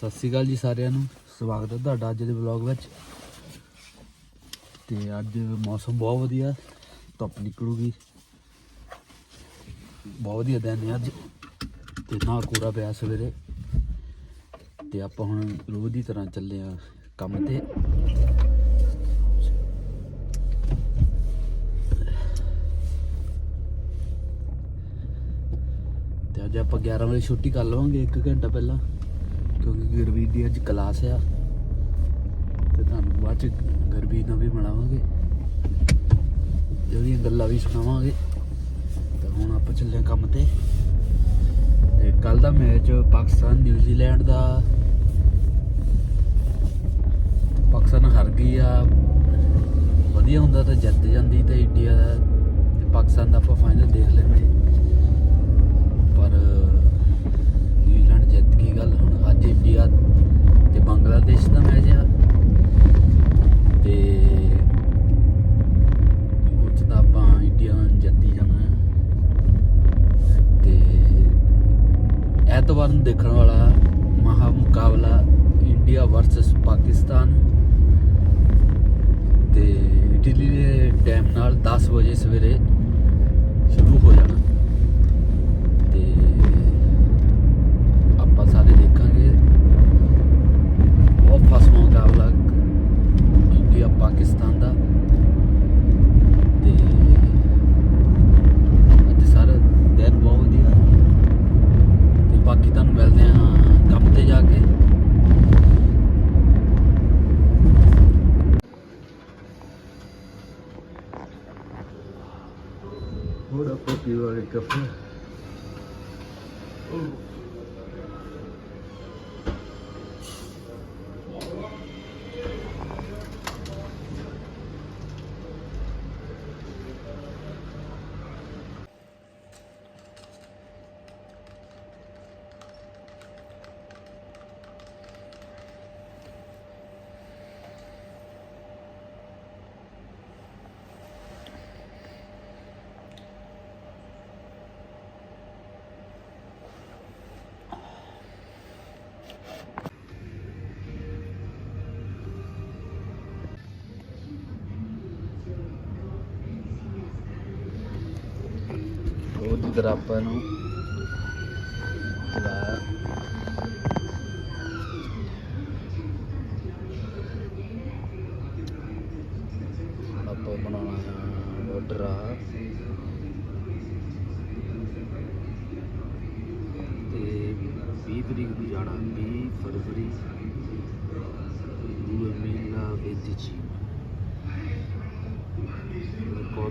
ਸਤਿ ਸ਼੍ਰੀ ਅਕਾਲ ਜੀ ਸਾਰਿਆਂ ਨੂੰ। ਸਵਾਗਤ ਹੈ ਤੁਹਾਡਾ ਅੱਜ ਦੇ ਵਲੌਗ ਵਿੱਚ। ਤੇ ਅੱਜ ਮੌਸਮ ਬਹੁਤ ਵਧੀਆ, ਧੁੱਪ ਨਿਕਲੂਗੀ। ਬਹੁਤ ਵਧੀਆ ਦਿਨ ਹੈ ਅੱਜ। ਤੇ ਨਾ ਕੋਰਾ ਪਿਆ ਸਵੇਰੇ। ਤੇ ਆਪਾਂ ਹੁਣ ਰੋਜ਼ ਦੀ ਤਰ੍ਹਾਂ ਚੱਲੇ ਆ ਕੰਮ ਤੇ। ਤੇ ਅੱਜ ਆਪਾਂ 11 ਵਜੇ ਛੁੱਟੀ ਕਰ ਲਵਾਂਗੇ 1 ਘੰਟਾ ਪਹਿਲਾਂ। ਕਿਉਂਕਿ ਗੁਰਵੀਰ ਦੀ ਅੱਜ ਕਲਾਸ ਆ। ਤੇ ਤੁਹਾਨੂੰ ਬਾਅਦ ਚ ਗੁਰਵੀਰ ਨਾਲ ਵੀ ਮਿਲਾਵਾਂਗੇ। ਜਿਹੜੀਆਂ ਗੱਲਾਂ ਵੀ ਸੁਣਾਵਾਂਗੇ। ਤੇ ਹੁਣ ਆਪਾਂ ਚੱਲੇ ਕੰਮ ਤੇ। ਤੇ ਕੱਲ ਦਾ ਮੈਚ ਪਾਕਿਸਤਾਨ ਨਿਊਜ਼ੀਲੈਂਡ ਦਾ। ਪਾਕਿਸਤਾਨ ਹਾਰ ਗਈ ਆ। ਵਧੀਆ ਹੁੰਦਾ ਤਾਂ ਜਿੱਤ ਜਾਂਦੀ ਤੇ ਇੰਡੀਆ ਦਾ ਤੇ ਪਾਕਿਸਤਾਨ ਦਾ ਆਪਾਂ ਫਾਈਨਲ ਦੇਖ ਲੈਂਦੇ ਪਰ ਨਿਊਜ਼ੀਲੈਂਡ ਜਿੱਤ ਗਈ ਗੱਲ ਹੁਣ ਅੱਜ ਇੰਡੀਆ ਤੇ ਬੰਗਲਾਦੇਸ਼ ਦਾ ਮੈਚ ਆ ਤੇ ਉਹ 'ਚ ਤਾਂ ਆਪਾਂ ਇੰਡੀਆ ਜਿੱਤੀ ਜਾਣਾ ਹੈ ਤੇ ਐਤਵਾਰ ਨੂੰ ਦੇਖਣ ਵਾਲਾ ਮਹਾ ਮੁਕਾਬਲਾ ਇੰਡੀਆ ਵਰਸਸ ਪਾਕਿਸਤਾਨ ਤੇ ਇਟਲੀ ਦੇ ਟਾਈਮ ਨਾਲ 10 ਵਜੇ ਸਵੇਰੇ ਸ਼ੁਰੂ ਹੋ ਜਾਣਾ café. ਕਾਫੀ ਉਹਦੀ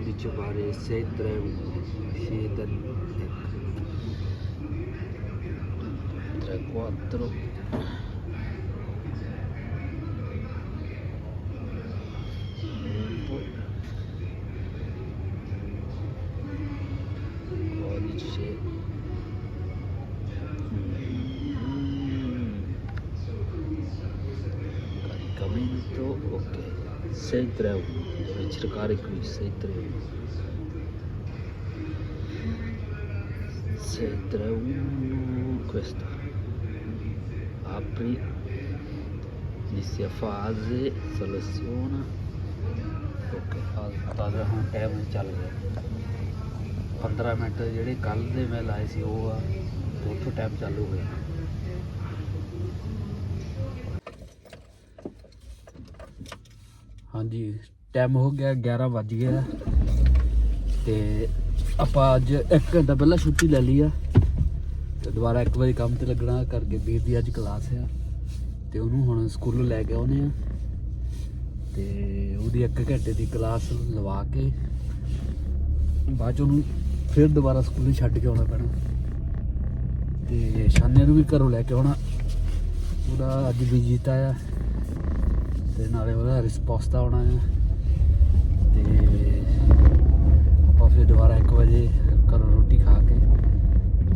partecipare sempre uscita 3 4 codice. Caricamento ok. 631 dove cercare qui 631 631 questo apri inizia fase seleziona ok ਤਾਂ ਦਾ ਹੁਣ ਟਾਈਮ ਚੱਲ ਗਿਆ 15 ਮਿੰਟ ਜਿਹੜੇ ਕੱਲ ਦੇ ਮੈਂ ਲਾਏ ਸੀ ਉਹ ਆ ਤੇ ਉੱਥੋਂ ਟਾਈਮ ਚਾਲੂ ਹੋਇਆ ਹਾਂਜੀ ਟਾਈਮ ਹੋ ਗਿਆ 11 ਵੱਜ ਗਿਆ ਤੇ ਆਪਾਂ ਅੱਜ ਇੱਕ ਘੰਟਾ ਪਹਿਲਾਂ ਛੁੱਟੀ ਲੈ ਲਈ ਆ। ਤੇ ਦੁਬਾਰਾ ਇੱਕ ਵਜੇ ਕੰਮ ਤੇ ਲੱਗਣਾ ਕਰਕੇ ਵੀਰ ਦੀ ਅੱਜ ਕਲਾਸ ਆ। ਤੇ ਉਹਨੂੰ ਹੁਣ ਸਕੂਲੋਂ ਲੈ ਕੇ ਆਉਨੇ ਆ। ਤੇ ਉਹਦੀ ਇੱਕ ਘੰਟੇ ਦੀ ਕਲਾਸ ਲਵਾ ਕੇ ਬਾਅਦ 'ਚ ਉਹਨੂੰ ਫਿਰ ਦੁਬਾਰਾ ਸਕੂਲੋਂ ਛੱਡ ਕੇ ਆਉਣਾ ਪੈਣਾ। ਤੇ ਸ਼ਾਨੇ ਨੂੰ ਵੀ ਘਰੋਂ ਲੈ ਕੇ ਆਉਣਾ। ਉਹਦਾ ਅੱਜ ਵੀ ਜੀਤਾ ਆ। ਤੇ ਨਾਲੇ ਉਹਦਾ ਰਿਸਪੌਂਸ ਆਉਣਾ ਆ। ਤੇ ਆਪਾਂ ਫਿਰ ਦੁਬਾਰਾ 1 ਵਜੇ ਘਰੋਂ ਰੋਟੀ ਖਾ ਕੇ,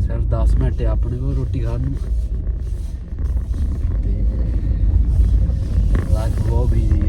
ਸਿਰਫ 10 ਮਿੰਟ ਆਪਣੇ ਕੋਲ ਰੋਟੀ ਖਾਣ ਨੂੰ। ਤੇ ਲਾਈਫ ਬਹੁਤ ਬਿਜ਼ੀ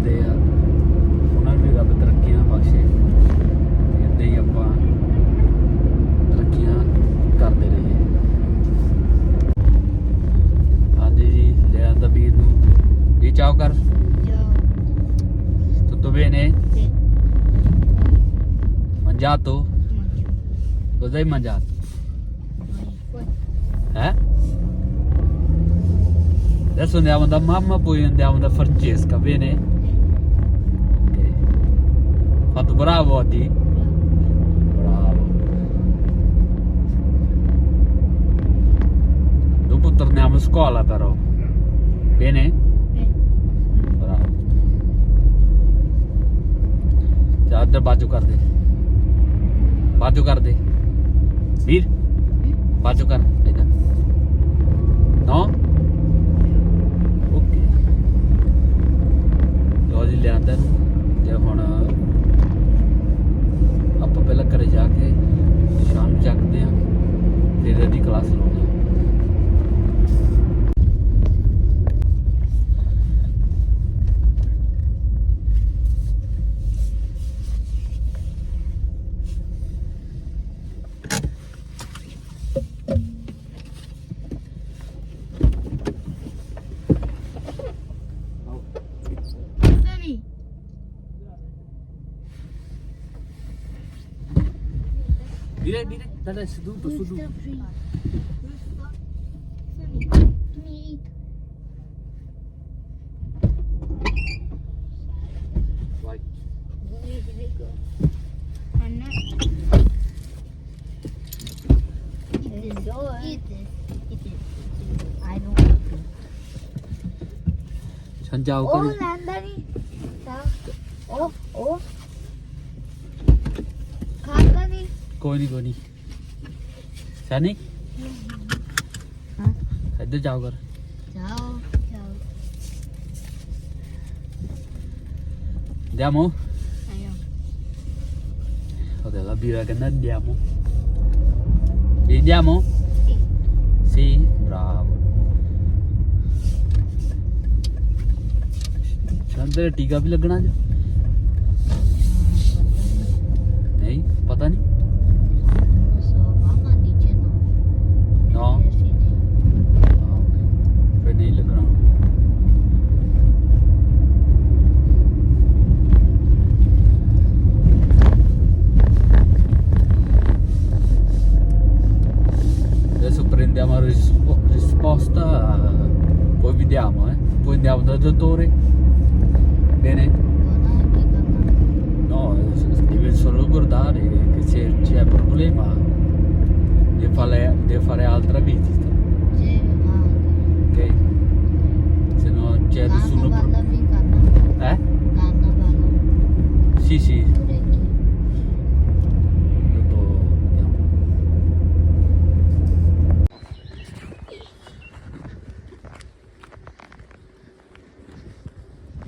ਬੰਦੇ ਆ ਉਹਨਾਂ ਨੂੰ ਵੀ ਰੱਬ ਤਰੱਕੀਆਂ ਬਖਸ਼ੇ ਤੇ ਹੀ ਆਪਾਂ ਤਰੱਕੀਆਂ ਕਰਦੇ ਰਹੀਏ ਹਾਂਜੀ ਜੀ ਲੈ ਆਂਦਾ ਵੀਰ ਨੂੰ ਵੀ ਚਾਓ ਕਰ tutto bene mangiato cosa hai mangiato eh adesso andiamo da mamma poi andiamo da Francesca bene ok fatto bravo oggi bravo dopo torniamo a scuola però bene bravo ਜਾ ਇੱਧਰ ਬਾਜੂ ਕਰ ਦੇ ਬਾਜੂ ਕਰ ਦੇ ਵੀਰ ਬਾਜੂ ਕਰ ਇੱਧਰ ਨੋ ਓਕੇ ਲੋ ਜੀ ਲਿਆਂਦਾ ਜੇ ਹੁਣ ਆਪਾਂ ਪਹਿਲਾਂ ਘਰੇ ਜਾ ਕੇ ਸ਼ਾਮ ਨੂੰ ਚੱਕਦੇ ਆ ਫਿਰ ਇਹਦੀ ਕਲਾਸ ਲਾਉਂਦੇ bire bire. Dada seduto, seduto. 전자오금. 오, ਕੋਈ ਨਹੀਂ ਕੋਈ ਨਹੀਂ ਸੈਨੀ ਹਾਂ ਇੱਧਰ ਜਾਓ ਕਰ Ciao. Ciao. andiamo Ayo. ok la birra che noi andiamo andiamo Sì. sì bravo ਸੰਦਰ ਟੀਕਾ ਵੀ ਲੱਗਣਾ ਨਹੀਂ ਪਤਾ ਨਹੀਂ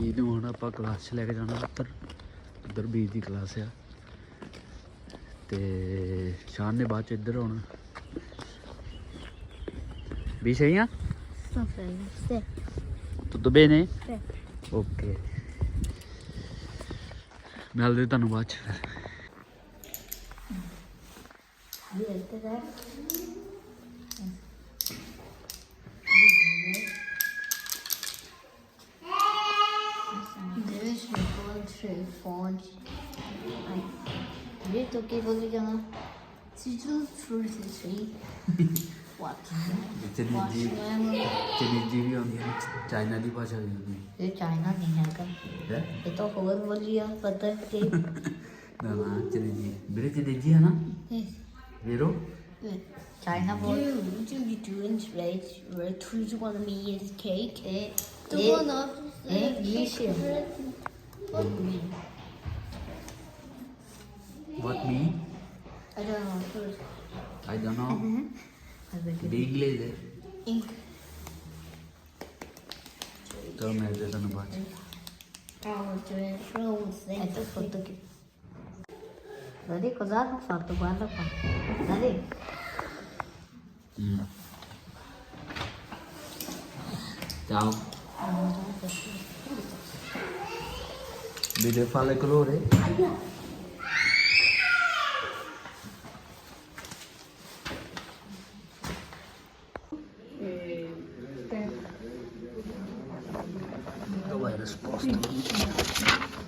ਇਹਨੂੰ ਹੁਣ ਆਪਾਂ ਕਲਾਸ 'ਚ ਲੈ ਕੇ ਜਾਣਾ ਉੱਤਰ ਉੱਧਰ ਬੀਜ ਦੀ ਕਲਾਸ ਆ। ਤੇ ਸ਼ਾਨ ਨੇ ਬਾਅਦ ਚ ਇੱਧਰ ਆਉਣਾ। ਵੀ ਸਹੀ ਆ? bene sì okay. ਮਿਲਦੇ ਤੁਹਾਨੂੰ ਬਾਅਦ ਚ। ਫਿਰ Ai Dito che voglio chiamare Si tu frutti sì What? ਚਨੀਜੀ ਚਨੀਜੀ ਵੀ ਆਉਂਦੀ ਹੈ ਚਾਈਨਾ ਦੀ ਭਾਸ਼ਾ ਵੀ ਆਉਂਦੀ ਇਹ ਚਾਈਨਾ ਨਹੀਂ ਹੈਗਾ ਹੈ ਇਹ ਤਾਂ ਹੋਰ ਬੋਲੀਆ ਪਤਾ ਕਿ ਨਾ ਨਾ ਚਨੀਜੀ ਵੀਰੇ ਚਨੀਜੀ ਹੈ ਨਾ ਵੀਰੋ China boy. Do, do you doing right? Right? Do you want me eat cake? Eh, The eh, one up. eh, Grecian. What me? I don't know. First. I don't know. I think it- Big laser. Ink. ਚਲ ਮੈਂ ਦੇ ਤੁਹਾਨੂੰ ਬਾਅਦ I was doing froze. I took photo ki. Tadi kozado farto guarda qua. Tadi. ਹੂੰ ਚਾਓ video ਫਾਲੇ ਕੋਲ ਰੇ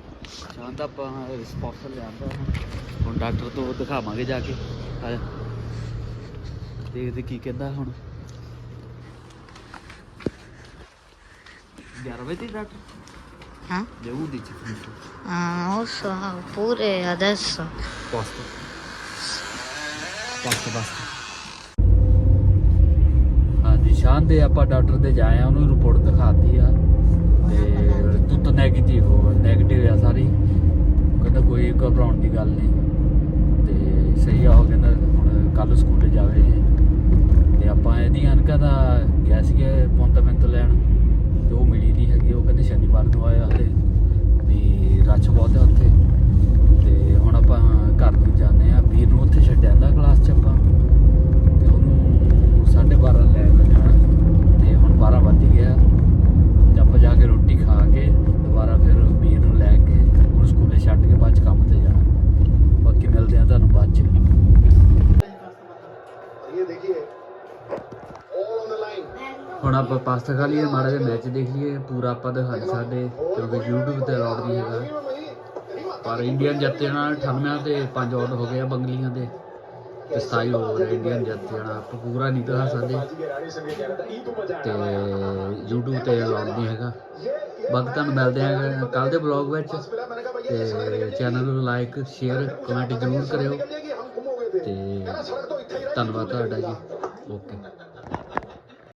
virus post ਚਾਹੁੰਦਾ ਆਪਾਂ ਰਿਸਪੌਂਸਰ ਲਿਆਂਦਾ ਹੁਣ ਡਾਕਟਰ ਤੋਂ ਦਿਖਾਵਾਂਗੇ ਜਾ ਕੇ ਆ ਜਾ ਦੇਖਦੇ ਕੀ ਕਹਿੰਦਾ ਹੁਣ 11 ਵਜੇ ਤੱਕ ਡਾਕਟਰ Huh? ਦੇ 11 minuti. Ah, non so, pure adesso. Posto. Basta, basta. ਹਾਂਜੀ ਦੇ ਆਪਾਂ ਡਾਕਟਰ ਦੇ ਜਾਏ ਆ, ਉਹਨੂੰ ਰਿਪੋਰਟ ਦਿਖਾਤੀ ਆ। ਤੇ ਤੂੰ ਤਾਂ ਨੈਗੇਟਿਵ ਹੋ ਨੈਗੇਟਿਵ ਆ ਸਾਰੀ। ਕਹਿੰਦਾ ਕੋਈ ਘਬਰਾਉਣ ਦੀ ਗੱਲ ਨਹੀਂ। ਤੇ ਸਹੀ ਆ, ਉਹ ਕਹਿੰਦਾ ਹੁਣ ਕੱਲ ਸਕੂਲ ਜਾਵੇ ਇਹ। ਤੇ ਆਪਾਂ ਇਹਦੀ ਅਨਕਾ ਦਾ ਗਿਆ ਸੀਗਾ ਪੌਂਟਾਮੈਂਟ ਤੋਂ ਲੈਣ। ਤੇ ਉਹ ਮਿਲੀ ਨਹੀਂ ਹੈਗੀ, ਉਹ ਕਹਿੰਦੇ ਸ਼ਨੀਵਾਰ ਨੂੰ ਆਇਆ ਹਲੇ। ਵੀ ਰੱਛ ਬਹੁਤ ਹੈ ਉੱਥੇ। ਹੁਣ ਆਪਾਂ ਪਾਸਤਾ ਖਾ ਲਈਏ, ਮਾੜਾ ਜਿਹਾ ਮੈਚ ਦੇਖ ਲਈਏ, ਪੂਰਾ ਆਪਾਂ ਦਿਖਾ ਨਹੀਂ ਸਕਦੇ ਕਿਉਂਕਿ YouTube ਤੇ ਅਲਾਉਡ ਨਹੀਂ ਹੈਗਾ। ਪਰ ਇੰਡੀਅਨ ਜੱਤੇ ਨਾਲ 98 ਤੇ 5 ਆਊਟ ਹੋ ਗਏ ਆ ਬੰਗਲੀਆਂ ਦੇ। ਤੇ 27 ਓਵਰ ਇੰਡੀਅਨ ਜੱਤੇ ਨਾਲ, ਆਪਾਂ ਪੂਰਾ ਨਹੀਂ ਦਿਖਾ ਸਕਦੇ। ਤੇ YouTube ਤੇ ਅਲਾਉਡ ਨਹੀਂ ਹੈਗਾ। ਬਾਕੀ ਤੁਹਾਨੂੰ ਮਿਲਦੇ ਆ ਕੱਲ ਦੇ ਬਲੌਗ ਵਿੱਚ। ਤੇ ਚੈਨਲ ਨੂੰ ਲਾਈਕ ਸ਼ੇਅਰ ਕਮੈਂਟ ਜ਼ਰੂਰ ਕਰਿਓ। ਤੇ ਧੰਨਵਾਦ ਤੁਹਾਡਾ ਜੀ। ਓਕੇ